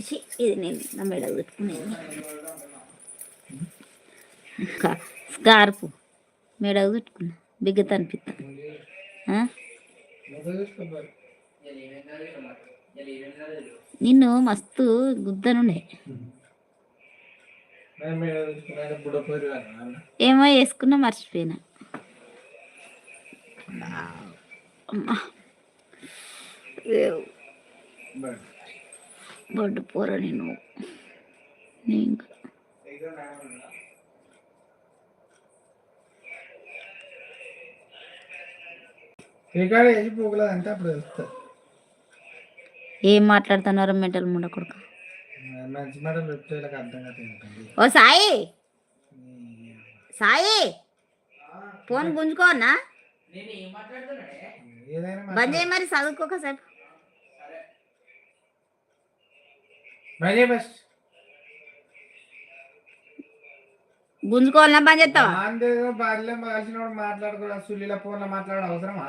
ఇది నేను నా మెడ పెట్టుకునేది స్కార్ఫ్ మెడ పెట్టుకున్నా బిగ్గత అనిపిస్తా ఆ? నువ్వు చూసుకో నిన్ను మస్తు గుద్దనుండే. ఏమో వేసుకున్నా మర్చిపోయినా. అమ్మా. ఏవ్. బొడ్డు పోర నేను. ఏం మాట్లాడుతున్నారు మెంటల్ ముండ కొడుకు? ఓ సాయి! సాయి! ఫోన్ గుంజుకోనా బంద్ చేయి మరి చదువుకోకసేపు మళ్ళీ బెస్ట్ గుంజుకోవాలన్నా బంద్ చేస్తావా? ఆందేదో బాల్యం కలిసినప్పుడు మాట్లాడుకోవడం సుల్లిల ఫోన్లో మాట్లాడడం అవసరమా?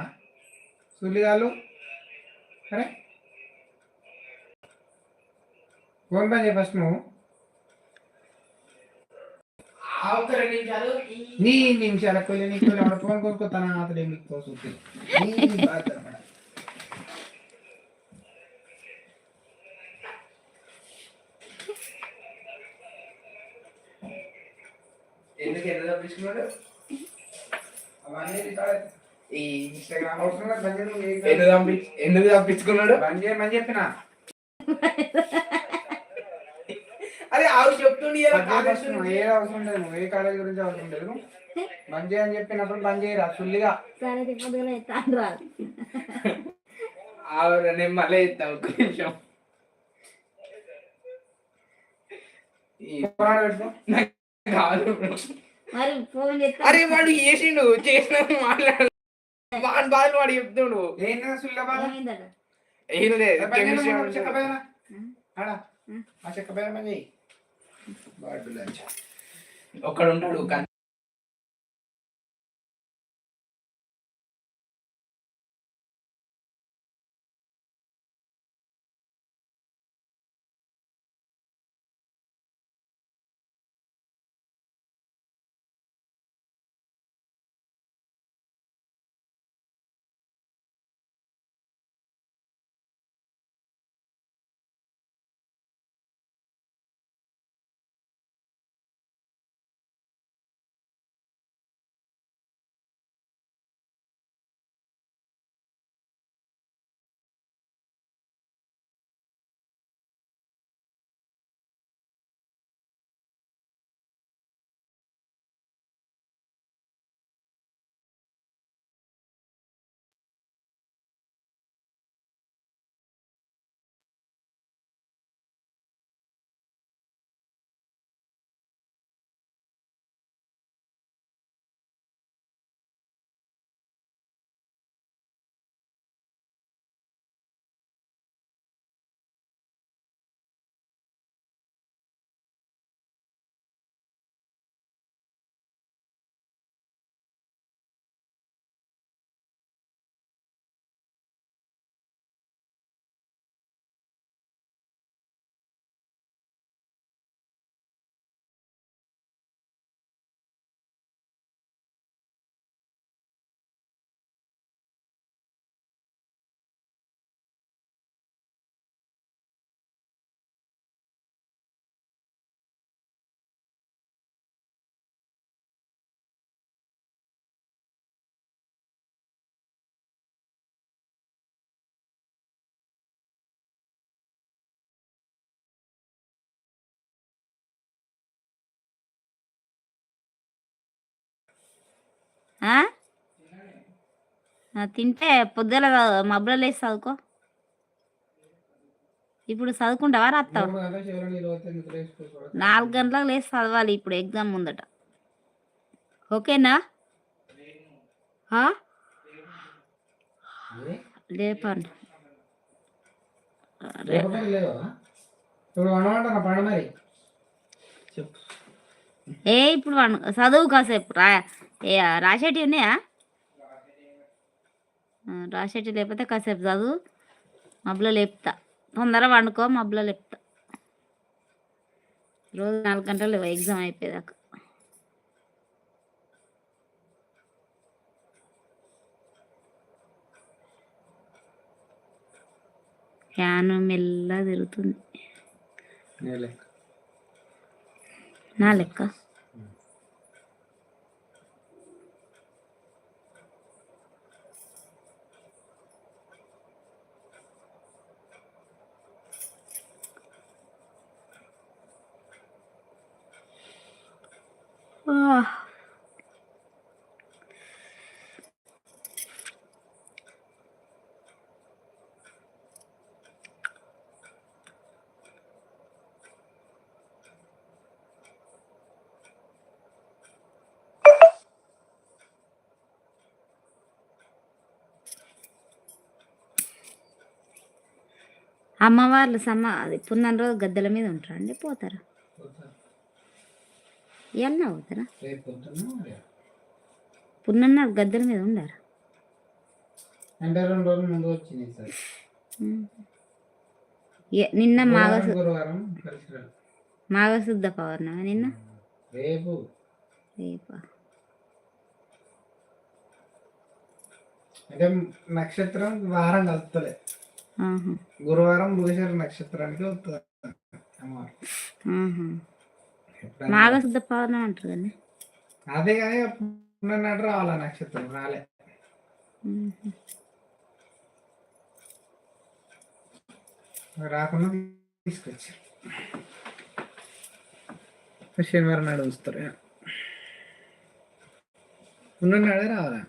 సుల్లిగాలు అరే ఫోన్ పని చేయి ఫస్ట్ నువ్వు. నీ నిమిషాల సుత్తి నీ. ఎందుకు ఎంత తప్పించుకున్నాడు అవన్నీ రికార్డ్ ఈ ఇన్స్టాగ్రామ్ అవసరం ఎందుకు తప్పి ఎందుకు తప్పించుకున్నాడు బంద్ చేయమని చెప్పిన అరే ఆవు చెప్తుండి ఇలా ఫస్ట్ నువ్వు ఏ అవసరం లేదు నువ్వు ఏ కాలేజ్ గురించి అవసరం లేదు బంద్ చేయని చెప్పినప్పుడు బంద్ చేయరా? సుల్లిగా సరే పొద్దుగా ఎత్తాను రాదు. ఆవు నేను మళ్ళీ ఇస్తాను ఒక్క నిమిషం. కాదు అరే వాడు చేసిండు. చేసిన మాట్లాడు. వాడి బాధలు వాడు చెప్తుండు. ఏంటి సుల్లిగా బాధ? ఏమైందట? ఏం లేదు. బంద్ చేయను, chemistry నువ్వు చెక్క. పైన. పైన వాడు లంచ్ ఒక్కడు ఉంటాడు కానీ తింటే పొద్దుల మబ్బుల లేసి చదువుకో. ఇప్పుడు చదువుకుంటావా రాస్తావా నాలుగు గంటలకు లేచి చదవాలి ఇప్పుడు ఎగ్జామ్ ముందట. ఓకేనా? లేపండి. ఏ ఇప్పుడు చదువు కాసేపు రా ఏ రాసేటివి ఉన్నాయా? ఆ, రాసేటి లేకపోతే కాసేపు చదువు. మబ్బులో లేపుతా. తొందర వండుకో మబ్బులో లేపుతా. రోజు నాలుగు గంటలు ఎగ్జామ్ అయిపోయేదాకా. ఫ్యాన్ మెల్ల తిరుగుతుంది. నా లెక్క. అమ్మవార్లు సమ్మ అది పున్నెల రోజు గద్దెల మీద ఉంటారండి పోతారా? పొద్దున్న మరి. పున్నన్న గద్దెల మీద ఉండారా? నిన్న మాఘ రా. మాఘశుద్ధ పౌర్ణమి నిన్న? రేపు. రేపా? అంటే నక్షత్రం వారం కలుపుతలే. గురువారం మృగశిర నక్షత్రానికి వస్తుంది. మాఘశుద్ధ పౌర్ణమి అంటారు అదే కానీ నాడు రావాలా నక్షత్రం? రాలే. రాకుండా తీసుకొచ్చారు. శనివారం నాడు వస్తారు ఉన్ననాడే రావాలా?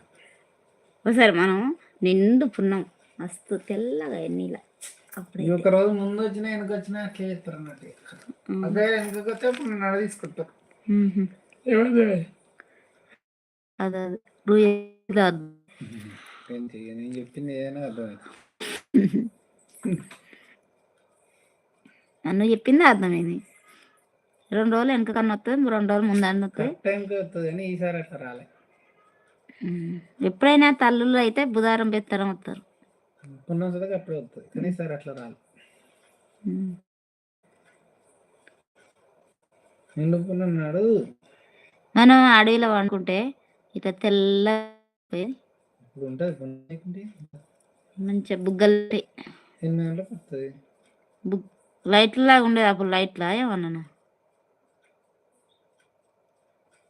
ఒకసారి మనం నిండు పున్నాం మస్తు తెల్లగా ఎన్నీల అప్పుడే ఒక రోజు ముందు వచ్చినా వెనక వచ్చినా అట్లే చేస్తారు. అన్నట్టు అదే వెనకకి వస్తే అప్పుడు నడ తీసుకుంటారు అదే నేను చెప్పింది ఏదైనా అర్థమైంది నువ్వు చెప్పింది అర్థమైంది. రెండు రోజులు వెనక కన్నా వస్తుంది రెండు రోజులు ముందు అన్న వస్తుంది ఈసారి. ఎప్పుడైనా తల్లులు అయితే బుధారం పెత్తరం వస్తారు పున్నం సదకి అప్పుడే వస్తుంది కానీ అట్లా రాలే. మనం అడవిలో వండుకుంటే ఇట్లా తెల్ల ఇప్పుడు ఉంటుంది మంచిగా బుగ్గలు బుగ్ లైట్లా ఉండేది అప్పుడు లైట్లా ఏమన్నా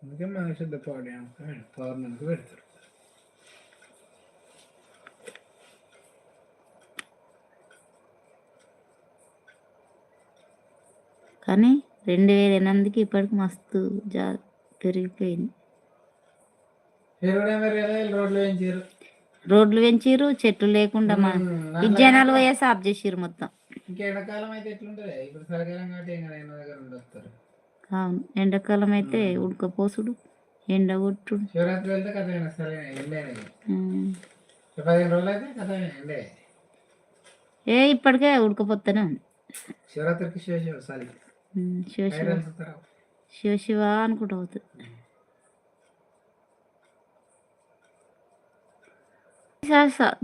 అందుకే మన శుద్ధ పాడి పౌర్ణమికి పెడతారు? కానీ రెండు వేల ఎనిమిదికి ఇప్పటికి మస్తు జా పెరిగిపోయింది. రోడ్లు పెంచిర్రు. చెట్లు లేకుండా మా ఈ జనాలు పోయే సాఫ్ చేసిర్రు మొత్తం. అవును ఎండాకాలం అయితే ఉడకపోసుడు ఎండ కొట్టుడు. ఏ ఇప్పటికే ఉడకపోతూనే ఉంది. శివరాత్రికి శివ శివ సాలి ఉమ్, శివ శివ ఐరన్ సుతారా. శివ శివ అనుకుంటా అవుతుంది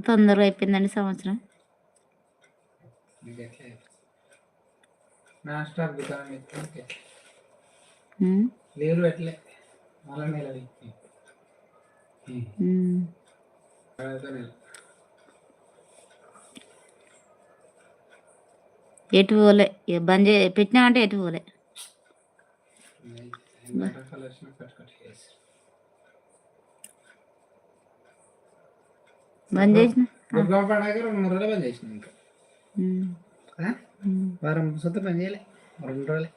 తొందరగా అయిపోయిందండి సంవత్సరం. మీకు ఎట్లా మళ్ళీ నెల. ఎటు పోలే బంద్ చే పెట్టినామంటే ఎటు పోలే. బంద్ చేసిన. వారం సొంత పని చేయలే రెండు రోజులే.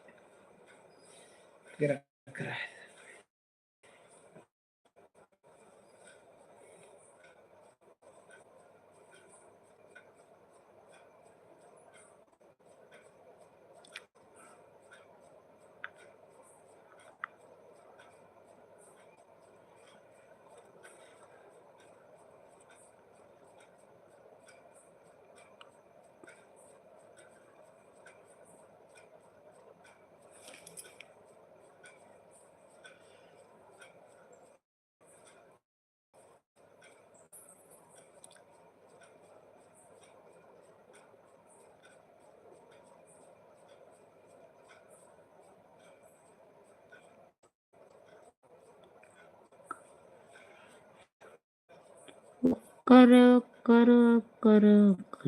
కరక్ కరక్ కరక్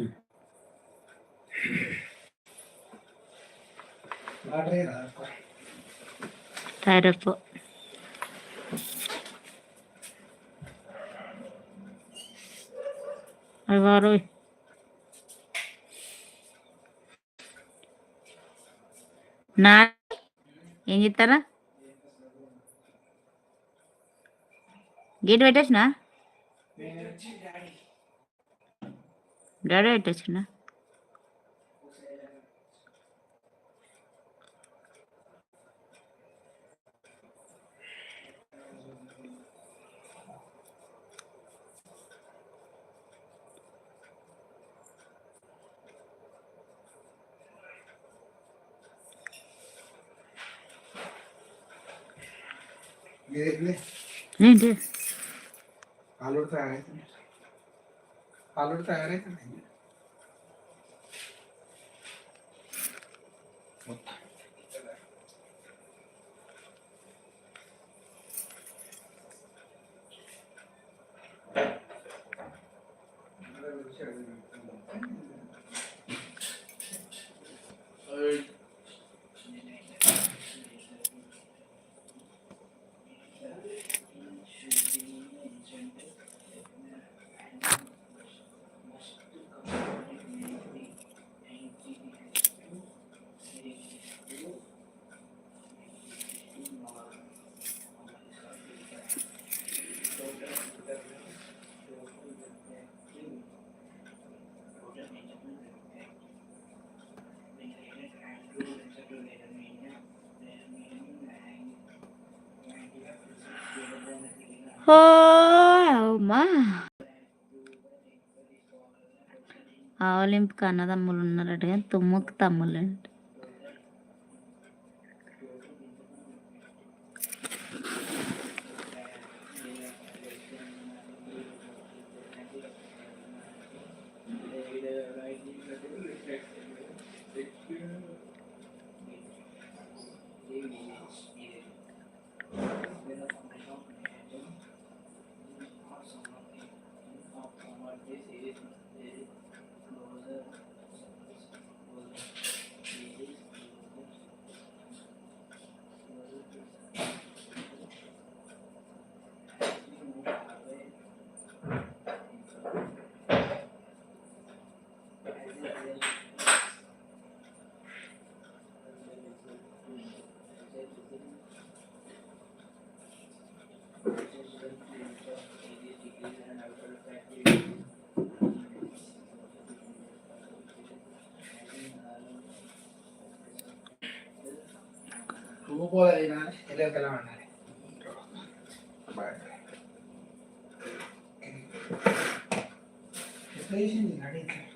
తరపు. ఒక్కరు వారు. నా ఏం చెప్తారా గేట్ పెట్టేసినా? Neredesin ha? Gerekli. Neydi? आलोड तयार आहे आलोड तयार आहे का नाही అమ్మా ఆవలింపుకి అన్నదమ్ములు ఉన్నారట కానీ తుమ్ముకు తమ్ముళ్ళు అంట పువ్వు పోలేదైనా ఎల్లరికి ఎలా ఉండాలి ఎట్లా చేసింది నడి ఇట్లా